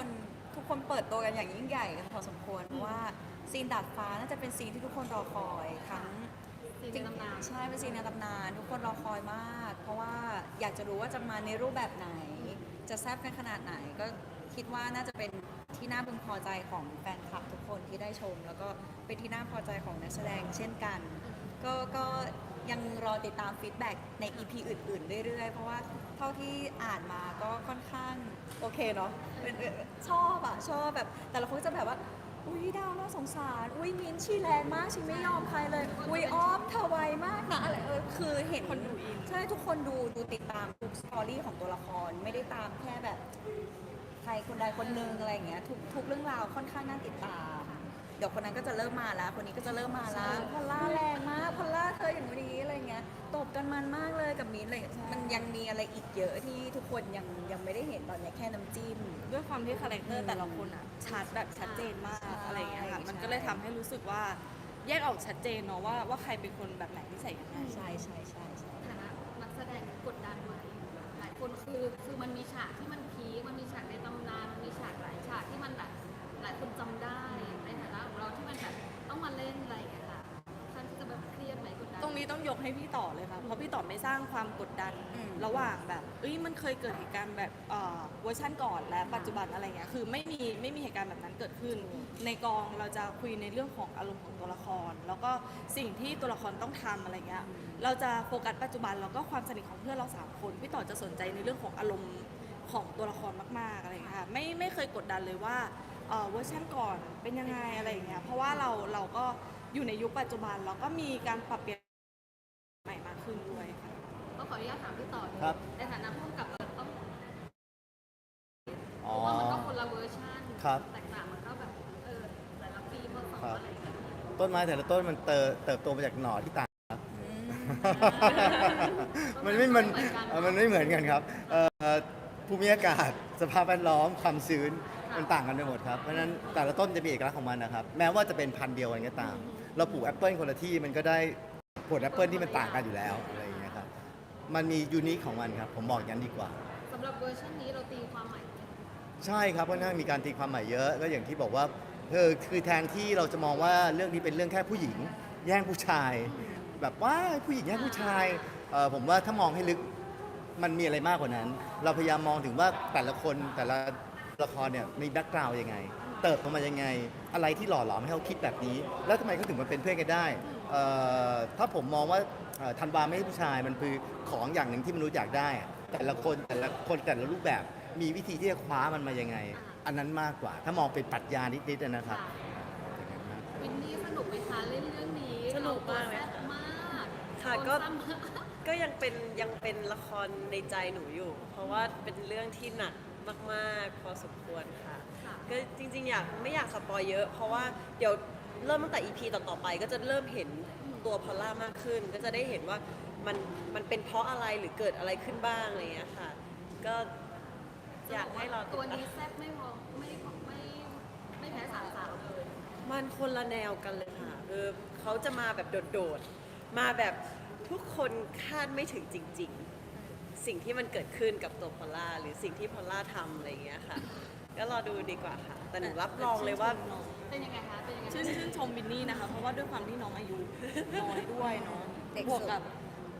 คนทุกคนเปิดตัวกันอย่างยิ่งใหญ่กันพอสมควรเพราะว่าซีนดาดฟ้าน่าจะเป็นซีนที่ทุกคนรอคอยทั้งซีนในตำนาน ใช่เป็นซีนในตำนาน ทุกคนรอคอยมาก เพราะว่าอยากจะรู้ว่าจะมาในรูปแบบไหน จะแซ่บกันขนาดไหน ก็คิดว่าน่าจะเป็นที่น่าพึงพอใจของแฟนคลับทุกคนที่ได้ชม แล้วก็เป็นที่น่าพอใจของนักแสดงเช่นกัน ก็ก็ยัง รอติดตามฟีดแบ็กใน EP อื่น ๆ เรื่อย ๆ เพราะว่าเท่าที่อ่านมาก็ค่อนข้างโอเคเนาะเป็นเป็นชอบอะชอบแบบ แต่ละคนก็จะแบบว่า อุ้ยดาวน่าสงสาร อุ้ยมิ้นท์ชีแรงมากชีไม่ยอมใครเลย อุ้ยออฟเธอไวมากนะอะไรเออคือเห็นคนดูอินใช่ทุกคนดูดูติดตามทุกสตอรี่ของตัวละครไม่ได้ตามแค่แบบใครคนใดคนหนึ่งอะไรอย่างเงี้ยทุกทุกเรื่องราวค่อนข้างน่าติดตาม เดี๋ยวคนนั้นก็จะเริ่มมาแล้ว คนนี้ก็จะเริ่มมาแล้วพอลล่าแรงมากพอลล่าเธออย่างนี้อะไรเงี้ยตบกันมันมากเลยกับมิ้นท์เลยมันยังมีอะไรอีกเยอะที่ทุกคนยังยังไม่ได้เห็นตอนเนี้ยแค่น้ำจิ้ม ด้วยความที่คาแรคเตอร์แต่ละคนอะชัดแบบชัดเจนมากใช่อะไรอย่างเงี้ยค่ะใช่มันก็เลยทำให้รู้สึกว่าแยกออกชัดเจนเนาะว่าว่าใครเป็นคนแบบไหนที่ใส่ยังไง ใช่ใช่ใช่ใช่ ฐานะนักแสดงกดดันไหมหลายคนคือคือมันมีฉากที่มันพี ตรงนี้ต้องยกให้พี่ต่อเลยค่ะ เพราะพี่ต่อไม่สร้างความกดดันอืม ระหว่างแบบเอ้ยมันเคยเกิดเหตุการณ์แบบเอ่อเวอร์ชันก่อนและปัจจุบันอะไรเงี้ยคือไม่มีไม่มีเหตุการณ์แบบนั้นเกิดขึ้น ในกองเราจะคุยในเรื่องของอารมณ์ของตัวละคร แล้วก็สิ่งที่ตัวละครต้องทำอะไรเงี้ยเราจะโฟกัสปัจจุบันแล้วก็ความสนิทของเพื่อนเราสามคนพี่ต่อจะสนใจในเรื่องของอารมณ์ ของตัวละครมาก ๆ อะไรเงี้ยค่ะไม่ไม่เคยกดดันเลยว่าเอ่อเวอร์ชันก่อนเป็นยังไงอะไรอย่างเงี้ยเพราะว่าเราเราก็อยู่ในยุคปัจจุบันแล้วก็มีการปรับเปลี่ยน ละเวอร์ชันครับ แตกต่างมันก็แบบเออแต่ละปีพอสองครับอะไรอย่างเงี้ยต้นไม้แต่ละต้นมันเติบเติบโตมาจากหน่อที่ต่างครับ มันไม่มันเอ่อมันไม่เหมือนกันครับเอ่อภูมิอากาศสภาพแวดล้อมความชื้นมันต่างกันไปหมดครับเพราะฉะนั้นแต่ละต้นจะมีเอกลักษณ์ของมันนะครับ แม้ว่าจะเป็นพันธุ์เดียวกันก็ตาม เราปลูกแอปเปิลคนละที่มันก็ได้ผลแอปเปิลที่มันต่างกันอยู่แล้วอะไรอย่างเงี้ยครับมันมียูนิคของมันครับ ผมบอกอย่างนั้นดีกว่า สำหรับเวอร์ชันนี้เราตีความใหม่ ใช่ครับก็น่ามีการตีความใหม่เยอะก็อย่างที่บอกว่าเออคือแทนที่เราจะมองว่าเรื่องนี้เป็นเรื่องแค่ผู้หญิง แย่งผู้ชาย แบบว่าผู้หญิงแย่งผู้ชายเออผมว่าถ้ามองให้ลึกมันมีอะไรมากกว่านั้น เราพยายามมองถึงว่าแต่ละคนแต่ละละครเนี่ยมีแบ็กกราวด์ยังไง เติบโตมายังไง อะไรที่หล่อหลอมให้เขาคิดแบบนี้ แล้วทำไมเขาถึงมาเป็นเพื่อนกันได้เอ่อถ้าผมมองว่าเอ่อธันวาไม่ใช่ผู้ชายมันคือของอย่างหนึ่งที่มนุษย์อยากได้อะแต่ละคนแต่ละคนแต่ละรูปแบบ มีวิธีที่จะคว้ามันมายังไง อันนั้นมากกว่า ถ้ามองเป็นปรัชญานิดๆนะครับค่ะวินนี่สนุกไหมคะเล่นเรื่องนี้สนุกมากเลยแซ่ค่ะบมากค่ะโดนก็ซ้ำมากก็ยังเป็นยังเป็นละครในใจหนูอยู่ เพราะว่าเป็นเรื่องที่หนักมากๆ พอสมควรค่ะ ค่ะ ก็จริงๆอยากไม่อยากสปอยเยอะ เพราะว่าเดี๋ยวเริ่มตั้งแต่ EP ต่อๆไป ก็จะเริ่มเห็นตัวพอลล่ามากขึ้น ก็จะได้เห็นว่ามันมันเป็นเพราะอะไรหรือเกิดอะไรขึ้นบ้างอะไรอย่างเงี้ยค่ะ ก็ อยากให้เราติดตัวตามนี้แซ่บไม่พอไม่ไม่ไม่แพ้สามสาวเลยมันคนละแนวกันเลยค่ะคือเขาจะมาแบบโดดๆ มาแบบทุกคนคาดไม่ถึงจริง ๆ สิ่งที่มันเกิดขึ้นกับตัวพอลล่าหรือสิ่งที่พอลล่าทำอะไรอย่างเงี้ยค่ะ ก็รอดูดีกว่าค่ะ แต่หนูรับรองเลยว่า เป็นยังไงคะเป็นยังไงชื่นชื่นชมบินนี่นะคะ เพราะว่าด้วยความที่น้องอายุน้อยด้วยเนาะเด็กบวกสุดกับ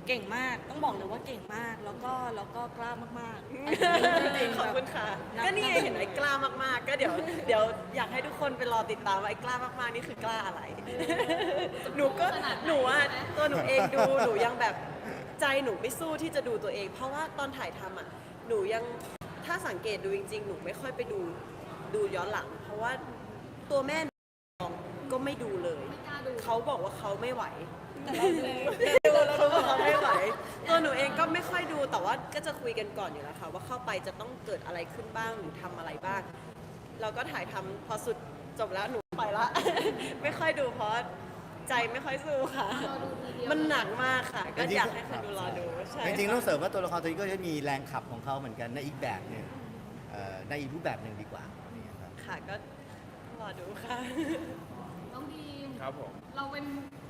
เก่งมากต้องบอกเลยว่าเก่งมากแล้วก็แล้วก็กล้ามากๆจริงๆขอบคุณค่ะ แบบก็นี่ไงเห็นไอ้กล้ามากๆ ก็เดี๋ยวเดี๋ยวอยากให้ทุกคนไปรอติดตามว่าไอ้กล้ามากๆนี่คือกล้าอะไร หนูก็หนูอะตัวหนูเองดูหนูยังแบบใจหนูไม่สู้ที่จะดูตัวเอง เพราะว่าตอนถ่ายทำอะหนูยังถ้าสังเกตดูจริง ๆ หนูไม่ค่อยไปดูดูย้อนหลัง เพราะว่าตัวแม่หนูก็ไม่ดูเลยไม่กล้าดูเขาบอกว่าเขาไม่ไหวดูแล้ว เขาบอกเขาไม่ไหว ตัวหนูเองก็ไม่ค่อยดูแต่ว่าก็จะคุยกันก่อนอยู่แล้วค่ะ ว่าเข้าไปจะต้องเกิดอะไรขึ้นบ้างหรือทำอะไรบ้าง เราก็ถ่ายทำพอสุดจบแล้วหนูไปละ ไม่ค่อยดูเพราะใจไม่ค่อยสู้ค่ะรอดูทีเดียวมันหนักมากค่ะ ก็จริงๆอยากให้คนดูรอดูใช่จริงๆต้องเสริมว่าตัวละครตัวนี้ก็จะมีแรงขับของเขาเหมือนกันในอีกแบบหนึ่งเอ่อในอีกรูปแบบหนึ่งดีกว่านี่ครับค่ะก็รอดูค่ะ น้องดีมครับผม เราเป็นแ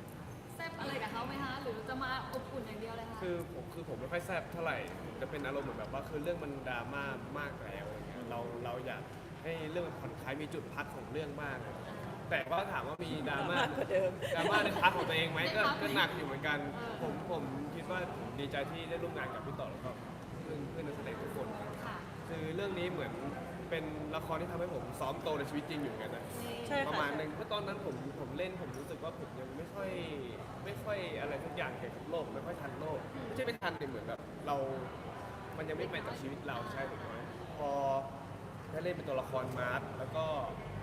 ซ่บอะไรกับเขาไหมคะหรือจะมาอบอุ่นอย่างเดียวเลยคะคือผมคือผมไม่ค่อยแซ่บเท่าไหร่จะเป็นอารมณ์เหมือนแบบว่าคือเรื่องมันดราม่ามากแล้วอะไรเงี้ยเราเราอยากให้เรื่องมันผ่อนคลายมีจุดพักของเรื่องบ้างแต่ว่าถามว่ามีดราม่ามากกว่าเดิมดราม่าในพาร์ทของตัวเองไหมก็ในพาร์ทก็หนักอยู่เหมือนกันเออผมผมคิดว่าผมดีใจที่ได้ร่วมงานกับพี่ต่อแล้วก็เพื่อนเพื่อนนักแสดงทุกคนครับค่ะคือเรื่องนี้เหมือนเป็นละครที่ทำให้ผมซ้อมโตในชีวิตจริงอยู่เหมือนกันนะใช่ประค่ะมาณหนึ่งเพราะตอนนั้นผมผมเล่นผมรู้สึกว่าผมยังไม่ค่อย ไม่ค่อยอะไรทุกอย่างเกี่ยวกับโลกไม่ค่อยทันโลกไม่ใช่ไม่ทันแต่เหมือนแบบเรา มันยังไม่แมทกับชีวิตเราใช่ถูกไหมพอได้เล่นเป็นตัวละครมาร์ทแล้วก็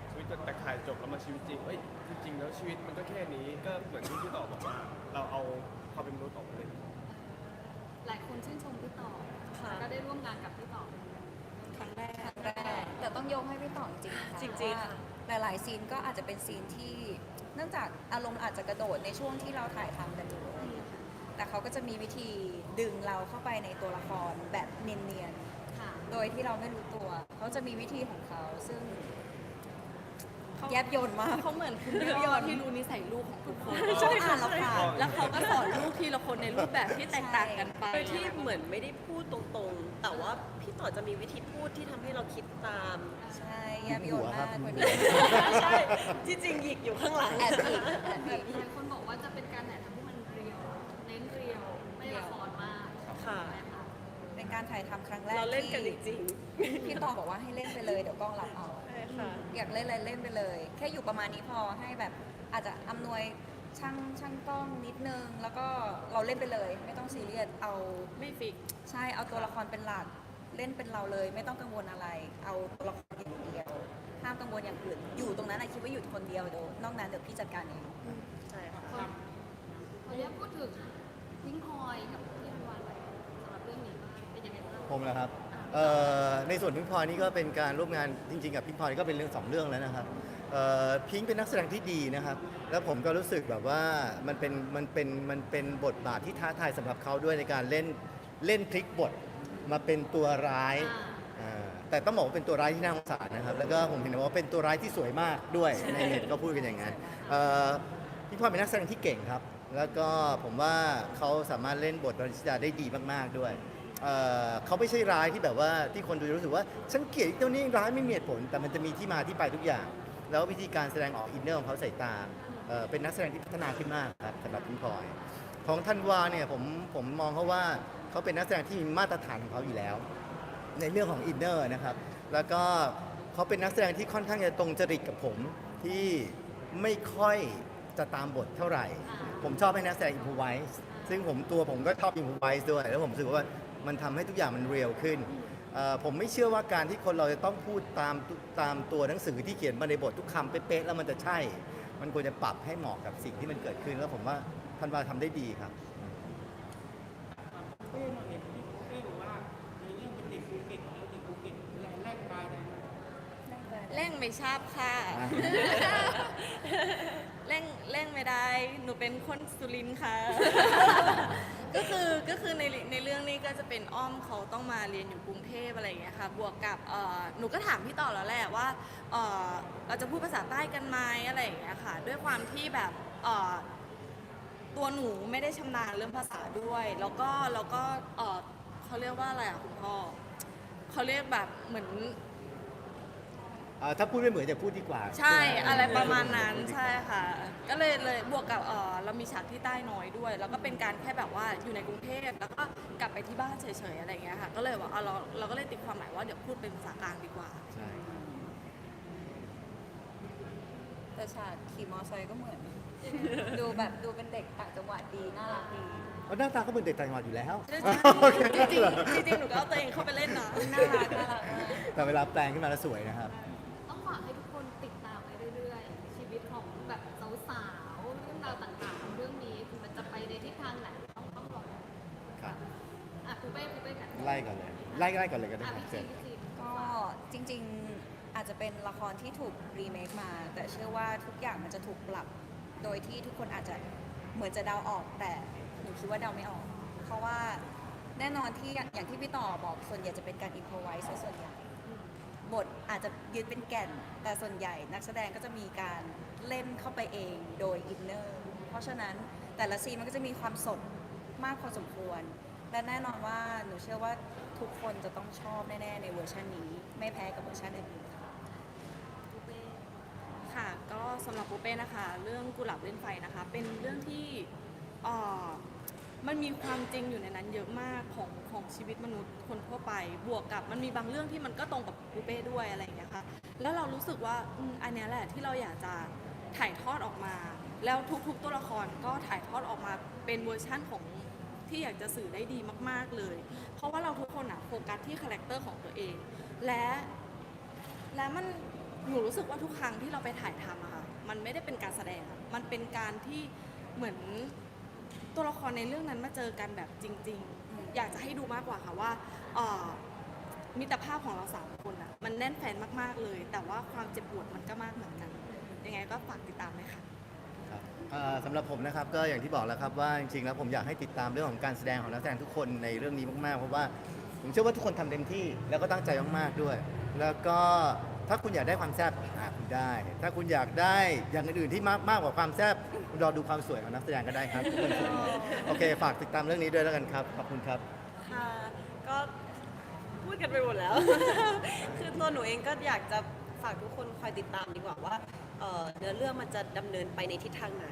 ชีวิตก็แต่ถ่ายจบแล้วมาชีวิตจริงเฮ้ยจริงๆแล้วชีวิตมันก็แค่นี้ก็เหมือนที่พี่ต่อบอกว่า เราเอาความเป็นมนุษย์ออกมาเลย หลายคนชื่นชมพี่ต่อค่ะ ก็ได้ร่วมงานกับพี่ต่อ ครั้งแรกครั้งแรกแต่ต้องยกให้พี่ต่อจริงๆนะคะจริงๆเพาะว่าค่ะหลาย ๆ ซีนก็อาจจะเป็นซีนที่เนื่องจากอารมณ์อาจจะกระโดดในช่วงที่เราถ่ายทำกันอยู่อะไรอย่างเงี้ยค่ะแต่เขาก็จะมีวิธีดึงเราเข้าไปในตัวละครแบบเนียนค่ะๆโดยที่เราไม่รู้ตัว เขาจะมีวิธีของเขาซึ่งเขา แยบยนต์มาก เขาเหมือนคุณยอดที่รู้นิสัยลูกของทุกคนใช่ค่ะเราผ่านแล้วเขาก็สอนลูกทีละคนในรูปแบบที่แตกต่างกันไปโดยที่เหมือนไม่ได้พูดตรงๆ แต่ว่าพี่ต่อจะมีวิธีพูดที่ทำให้เราคิดตาม ใช่แยบยนต์มากคนนี้ใช่ที่จริงหยิกอยู่ข้างหลัง แอบอีกแอบแบอีบกหลายคนบอกว่าจะเป็นการถ่ายทำที่มันเรียว เน้นเรียว ไม่ละครมากค่ะใช่ไหมคะเป็นการถ่ายทำครั้งแรกเราเล่นกันจที่ริงพี่ต่อบอกว่าให้เล่นไปเลยเดี๋ยวกล้องรับเอาๆใช่ ค่ะอยากเล่นอะไรเล่นไปเลย แค่อยู่ประมาณนี้พอให้แบบอาจจะอำนวยช่างช่างกล้องนิดนึง แล้วก็เราเล่นไปเลย ไม่ต้องซีเรียสเอาไม่ฟิก ใช่เอาตัวละครเป็นหลักเล่นเป็นเราเลย ไม่ต้องกังวลอะไร เอาตัวละครอย่างเดียวห้ามกังวลอย่างอื่นอยู่ตรงนั้นนะคิดว่าอยู่คนเดียวเดี๋ยวนอกนั้นเดี๋ยวพี่จัดการเองใช่ค่ะคนคนนี้พูดถึงพิงพลอยกับพี่วันวันสำหรับเรื่องนี้เป็นยังไงบ้างผมนะครับ เอ่อในส่วนพิงพลอยนี่ก็เป็นการร่วมงานจริง ๆ กับพิงพลอยก็เป็นเรื่องสองเรื่องแล้วนะครับเอ่อพิงเป็นนักแสดงที่ดีนะครับ แล้วผมก็รู้สึกแบบว่ามันเป็นมันเป็นมันเป็นบทบาทที่ท้าทายสำหรับเขาด้วยในการเล่นเล่นพลิกบทมาเป็นตัวร้ายอ่าแต่ต้องบอกว่าเป็นตัวร้ายที่น่าสงสารนะครับ แล้วก็ผมเห็นว่าเป็นตัวร้ายที่สวยมากด้วยในเน็ตก็พูดกันอย่างนั้นเอ่อพิงพลอยเป็นนักแสดงที่เก่งครับ แล้วก็ผมว่าเขาสามารถเล่นบทบริชิดาได้ดีมากๆด้วย เอ่อเขาไม่ใช่ร้ายที่แบบว่าที่คนดูรู้สึกว่าฉันเกลียดไอ้ตัวนี้ร้ายไม่มีเหตุผล แต่มันจะมีที่มาที่ไปทุกอย่าง แล้ววิธีการแสดงออกอินเนอร์ของเขาใส่ตาเอ่อเป็นนักแสดงที่พัฒนาขึ้นมากครับสำหรับพิงพลอยของธันวาเนี่ยผมผมมองเขาว่าเขาเป็นนักแสดงที่มีมาตรฐานของเขาอยู่แล้ว ในเรื่องของอินเนอร์นะครับ แล้วก็เขาเป็นนักแสดงที่ค่อนข้างจะตรงจริตกับผมที่ไม่ค่อยจะตามบทเท่าไหร่ ผมชอบให้นักแสดงอินพไวส์ซึ่งผมตัวผมก็ชอบอินพไวส์ด้วย แล้วผมรู้สึกว่า มันทำให้ทุกอย่างมันเรียลขึ้นเอ่อผมไม่เชื่อว่าการที่คนเราจะต้องพูดตามตามตัวหนังสือที่เขียนมาในบททุกคำเป๊ะๆแล้วมันจะใช่ มันควรจะปรับให้เหมาะกับสิ่งที่มันเกิดขึ้น แล้วผมว่าธันวาทำได้ดีครับ เป้เราเห็นที่เป้บอกว่าในเรื่องเป็นเด็กภูเก็ตแล้วเด็กภูเก็ตแรงแรกตายเลยเร่งไม่ชอบค่ะ อะ เร่งเร่งไม่ได้ หนู เป็นคนสุรินทร์ค่ะ ก็คือก็คือในในเรื่องนี้ก็จะเป็นอ้อมเขาต้องมาเรียนอยู่กรุงเทพอะไรอย่างเงี้ยค่ะ บวกกับเอ่อหนูก็ถามพี่ต่อแล้วแหละว่าเอ่อเราจะพูดภาษาใต้กันไหมอะไรอย่างเงี้ยค่ะ ด้วยความที่แบบเอ่อตัวหนูไม่ได้ชำนาญเรื่องภาษาด้วย แล้วก็แล้วก็เอ่อเขาเรียกว่าอะไรอะคุณพ่อ เขาเรียกแบบเหมือน เอ่อถ้าพูดไม่เหมือนจะพูดดีกว่าใช่อะไรประมาณนั้นใช่ค่ะ ก็เลยเลยบวกกับเออเรามีฉากที่ใต้น้อยด้วย แล้วก็เป็นการแค่แบบว่าอยู่ในกรุงเทพแล้วก็กลับไปที่บ้านเฉยๆอะไรอย่างเงี้ยค่ะก็เลยว่าเอาเราเราก็เลยติดความหมายว่าเดี๋ยวพูดเป็นภาษากลางดีกว่า ใช่แต่ฉากขี่มอไซค์ก็เหมือน ดูแบบดูเป็นเด็กต่างจังหวัดดีน่ารักดีเพราะหน้าตาเขาเป็นเด็กต่างจังหวัดอยู่แล้วจริงๆจริงๆหนูก็เอาตัวเองเข้าไปเล่นนะ น่ารักน่ารักมากแต่เวลาแปลงขึ้นมาแล้วสวยนะครับ ไล่ก่อนเลยไล่ไล่ก่อนเลยก็ได้ครับเสร็จ ก็จริงๆอาจจะเป็นละครที่ถูกรีเมคมา แต่เชื่อว่าทุกอย่างมันจะถูกปรับ โดยที่ทุกคนอาจจะเหมือนจะเดาออกแต่หนูคิดว่าเดาไม่ออก เพราะว่าแน่นอนที่อย่างที่พี่ต่อบอกส่วนใหญ่จะเป็นการอินพไวส์ส่วนใหญ่ บทอาจจะยึดเป็นแก่น แต่ส่วนใหญ่นักแสดงก็จะมีการเล่นเข้าไปเองโดยอินเนอร์เพราะฉะนั้นแต่ละซีนมันก็จะมีความสดมากพอสมควร และแน่นอนว่าหนูเชื่อว่าทุกคนจะต้องชอบแน่ๆในเวอร์ชันนี้ ไม่แพ้กับเวอร์ชันอื่นๆค่ะก็สำหรับปูเป้นะคะ เรื่องกุหลาบเล่นไฟนะคะ เป็นเรื่องที่เอ่อมันมีความจริงอยู่ในนั้นเยอะมากของของชีวิตมนุษย์คนทั่วไป บวกกับมันมีบางเรื่องที่มันก็ตรงกับปูเป้ด้วยอะไรอย่างเงี้ยค่ะแล้วเรารู้สึกว่าอืมอันเนี้ยแหละที่เราอยากจะถ่ายทอดออกมา แล้วทุกๆตัวละครก็ถ่ายทอดออกมาเป็นเวอร์ชั่นของ ที่อยากจะสื่อได้ดีมาก ๆเลย เพราะว่าเราทุกคนอะโฟกัสที่คาแรคเตอร์ของตัวเอง และและมันหนูรู้สึกว่าทุกครั้งที่เราไปถ่ายทำอะค่ะมันไม่ได้เป็นการแสดงอะมันเป็นการที่เหมือนตัวละครในเรื่องนั้นมาเจอกันแบบจริง ๆ อยากจะให้ดูมากกว่าค่ะว่าเอ่อมิตรภาพของเราสามคนอะมันแน่นแฟนมากๆเลย แต่ว่าความเจ็บปวดมันก็มากเหมือนกันยังไงก็ฝากติดตามเลยค่ะ ครับอ่าสำหรับผมนะครับก็อย่างที่บอกแล้วครับว่าจริงๆแล้วผมอยากให้ติดตามเรื่องของการแสดงของนักแสดงทุกคนในเรื่องนี้มากๆเพราะว่าผมเชื่อว่าทุกคนทำเต็มที่แล้วก็ตั้งใจมากๆด้วย แล้วก็ถ้าคุณอยากได้ความแซ่บอ่าคุณได้ ถ้าคุณอยากได้อย่างอื่นๆที่มากมากกว่าความแซ่บคุณรอดูความสวยของนักแสดงก็ได้ครับทุกคนสวยหมดโอเค ฝากติดตามเรื่องนี้ด้วยแล้วกันครับขอบคุณครับ ค่ะก็พูดกันไปหมดแล้ว คือตัวหนูเองก็อยากจะฝากทุกคนคอยติดตามดีกว่าว่า เอ่อเนื้อเรื่องมันจะดำเนินไปในทิศทางไหน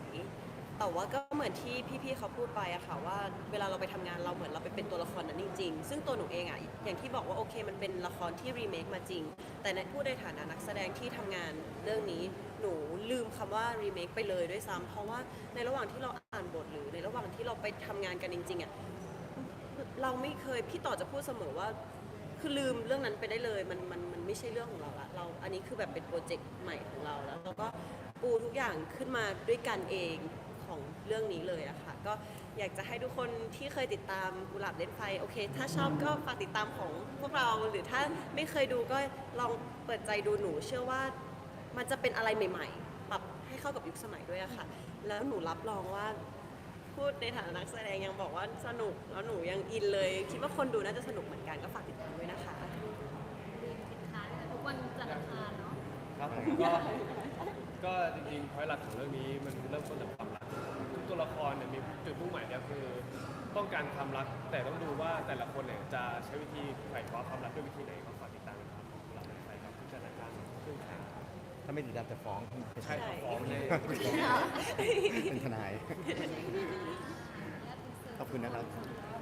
แต่ว่าก็เหมือนที่พี่ๆเขาพูดไปอะค่ะว่าเวลาเราไปทำงานเราเหมือนเราไปเป็นตัวละครนั้นจริงๆ ซึ่งตัวหนูเองอะอย่างที่บอกว่าโอเค มันเป็นละครที่รีเมคมาจริง แต่ในผู้ในฐานะนักแสดงที่ทำงานเรื่องนี้หนูลืมคำว่ารีเมคไปเลยด้วยซ้ำเพราะว่าในระหว่างที่เราอ่านบทหรือในระหว่างที่เราไปทำงานกันจริงๆอะ เราไม่เคยพี่ต่อจะพูดเสมอว่า คือลืมเรื่องนั้นไปได้เลยมันมันมัน ไม่ใช่เรื่องของเราละเราอันนี้คือแบบเป็นโปรเจกต์ใหม่ของเราแล้วเราก็ปูทุกอย่างขึ้นมาด้วยกันเองของเรื่องนี้เลยอะค่ะก็อยากจะให้ทุกคนที่เคยติดตามกุหลาบเล่นไฟโอเค ถ้าชอบก็ฝากติดตามของพวกเราหรือถ้าไม่เคยดูก็ลองเปิดใจดูหนู เชื่อว่ามันจะเป็นอะไรใหม่ ๆ ปรับให้เข้ากับยุคสมัยด้วยอะค่ะ แล้วหนูรับรองว่า พูดในฐานะนักแสดงยังบอกว่าสนุกแล้วหนูยังอินเลย คิดว่าคนดูน่าจะสนุกเหมือนกันก็ฝากติดตาม ก็ก็จริงๆพอยหลักของเรื่องนี้มันเริ่มต้นจากความรักทุกตัวละครเนี่ยมีจุดมุ่งหมายเดียวคือ ต้องการความรักแต่ต้องดูว่าแต่ละคนเนี่ยจะใช้วิธีไขว่คว้าความรักด้วยวิธีไหนก็ฝากติดตามกันครับเราไปครับทุกสถานการณ์ครึ่งทางถ้าไม่ติดตามจะฟ้องใช่ครับฟ้องเลยเป็นทนายขอบคุณนะครับ